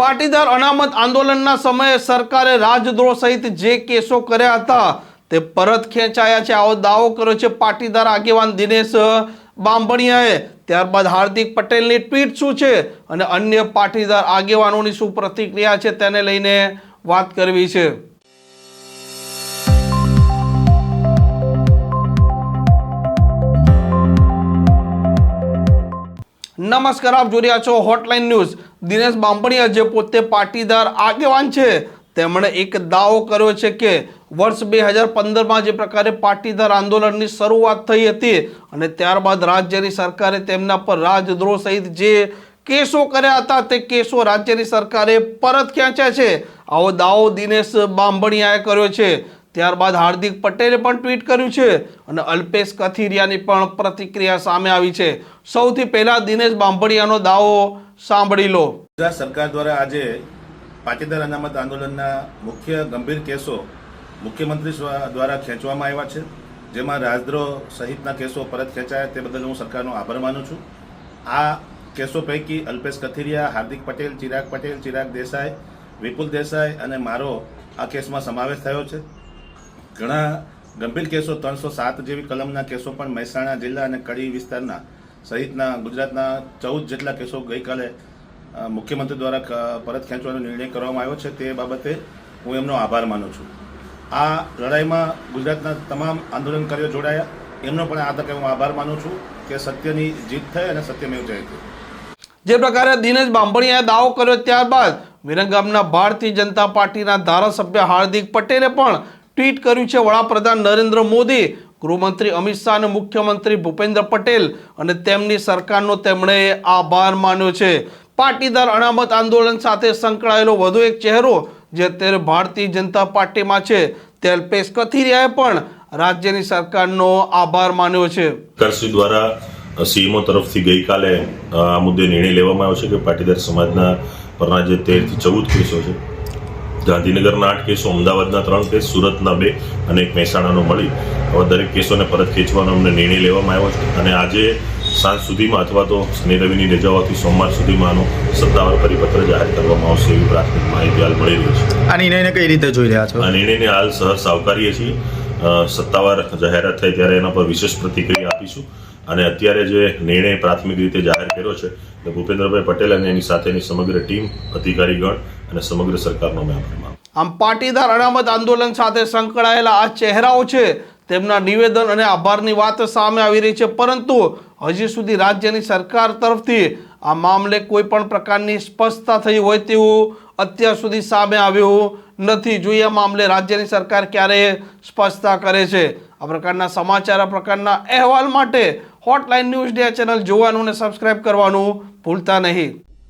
પાટીદાર અનામત આંદોલનના સમયે સરકારે રાજદ્રોહ સહિત જે કેસો કર્યા હતા, તે પરત ખેંચાયા છે. આવો દાવો કર્યો છે પાટીદાર આગેવાન દિનેશ બાંભણિયાએ. ત્યારબાદ હાર્દિક પટેલની ટ્વીટ શું છે અને અન્ય પાટીદાર આગેવાનોની શું પ્રતિક્રિયા છે તેને લઈને વાત કરવી છે. નમસ્કાર, આપ જોઈ રહ્યા છો હોટલાઇન ન્યૂઝ દિનેશ બાંભણિયા જે પોતે પાટીદાર આગેવાન છે. તેમણે એક દાવો કર્યો છે કે વર્ષ બે હજાર પંદરમાં જે પ્રકારે પાટીદાર આંદોલનની શરૂઆત થઈ હતી અને ત્યારબાદ રાજ્યની સરકારે તેમના પર રાજદ્રોહ સહિત જે કેસો કર્યા હતા તે કેસો રાજ્યની સરકારે પરત ખેંચ્યા છે. આવો દાવો દિનેશ બાંભણિયાએ કર્યો છે. ત્યારબાદ હાર્દિક પટેલે પણ ટ્વીટ કર્યું છે અને અલ્પેશ કથિરિયાની પણ પ્રતિક્રિયા સામે આવી છે. સૌથી પહેલા દિનેશ બાંભણિયાનો દાવો સાંભળી લો. ગુજરાત સરકાર દ્વારા આજે પાટીદાર અનામત આંદોલનના મુખ્ય ગંભીર કેસો મુખ્યમંત્રી દ્વારા ખેંચવામાં આવ્યા છે. જેમાં રાજદ્રોહ સહિતના કેસો પરત ખેંચાયા તે બદલ હું સરકારનો આભાર માનું છું. આ કેસો પૈકી અલ્પેશ કથિરિયા, હાર્દિક પટેલ, ચિરાગ પટેલ, ચિરાગ દેસાઈ, વિપુલ દેસાઈ અને મારો આ કેસમાં સમાવેશ થયો છે. ઘણા ગંભીર કેસો ત્રણસો સાત જેવી કલમના કેસો પણ મહેસાણા જિલ્લા અને કડી વિસ્તારના સહિતના ગુજરાતના ચૌદ જેટલા કેસો ગઈકાલે મુખ્યમંત્રી દ્વારા પરત ખેંચવાનો નિર્ણય કરવામાં આવ્યો છે તે બાબતે હું એમનો આભાર માનું છું. આ લડાઈમાં ગુજરાતના તમામ આંદોલનકારીઓ જોડાયા. એમનો પણ આ તકે હું આભાર માનું છું કે સત્યની જીત થઈ અને સત્યમેવ જયતે જે પ્રકારે દિનેશ બાંભણીયાએ દાવો કર્યો ત્યારબાદ વિરંગામના ભારતીય જનતા પાર્ટીના ધારાસભ્ય હાર્દિક પટેલે પણ ટ્વીટ કર્યું છે વડાપ્રધાન નરેન્દ્ર મોદી, ગૃહમંત્રી અમિત શાહ અને મુખ્યમંત્રી ભૂપેન્દ્ર પટેલ અને તેમની સરકારનો તેમણે આભાર માન્યો છે. પાટીદાર અનામત આંદોલન સાથે સંકળાયેલો વધુ એક ચહેરો, જે અત્યારે ભારતીય જનતા પાર્ટીમાં છે તે અલ્પેશ કથિરિયાએ પણ રાજ્યની સરકારનો આભાર માન્યો છે. સરકારશ્રી દ્વારા સીએમઓ તરફથી ગઈકાલે આ મુદ્દે નિર્ણય લેવામાં આવ્યો છે કે પાટીદાર સમાજના પરના જે તેરથી ચૌદ કેસો છે ગાંધીનગરના આઠ કેસો અમદાવાદના ત્રણ કેસ સુરતના બે અને એક મહેસાણાનો મળી. હવે દરેક કેસોને પરત ખેંચવાનો અમને નિર્ણય લેવામાં આવ્યો છે અને આજે સાંજ સુધીમાં અથવા તો શનિ રવિની રજાઓથી સોમવાર સુધીમાં આનો સત્તાવાર પરિપત્ર જાહેર કરવામાં આવશે એવી પ્રાથમિક માહિતી હાલ મળી રહી છે. આ નિર્ણયને કઈ રીતે જોઈ રહ્યા છો? આ નિર્ણયને હાલ સહર્ષ આવકારીએ છીએ. સત્તાવાર જાહેરાત થાય ત્યારે એના પર વિશેષ પ્રતિક્રિયા આપીશું. અને અત્યારે જે નિર્ણય પ્રાથમિક રીતે જાહેર કર્યો છે ભૂપેન્દ્રભાઈ પટેલ અને એની સાથેની સમગ્ર ટીમ અધિકારીગણ અને સમગ્ર સરકારનો મેં આભાર માનું આમ પાટીદાર અનામત આંદોલન સાથે સંકળાયેલા આ ચહેરાઓ છે, તેમના નિવેદન અને આભારની વાત સામે આવી રહી છે, પરંતુ હજી સુધી રાજ્યની સરકાર તરફથી આ મામલે કોઈ પણ પ્રકારની સ્પષ્ટતા થઈ હોય તેવું અત્યાર સુધી સામે આવ્યું નથી. જોઈએ આ મામલે રાજ્યની સરકાર ક્યારે સ્પષ્ટતા કરે છે. આ પ્રકારના સમાચાર, આ પ્રકારના અહેવાલ માટે હોટલાઇન ન્યૂઝ ડે ચેનલ જોવાનું અને સબસ્ક્રાઈબ કરવાનું ભૂલતા નહીં.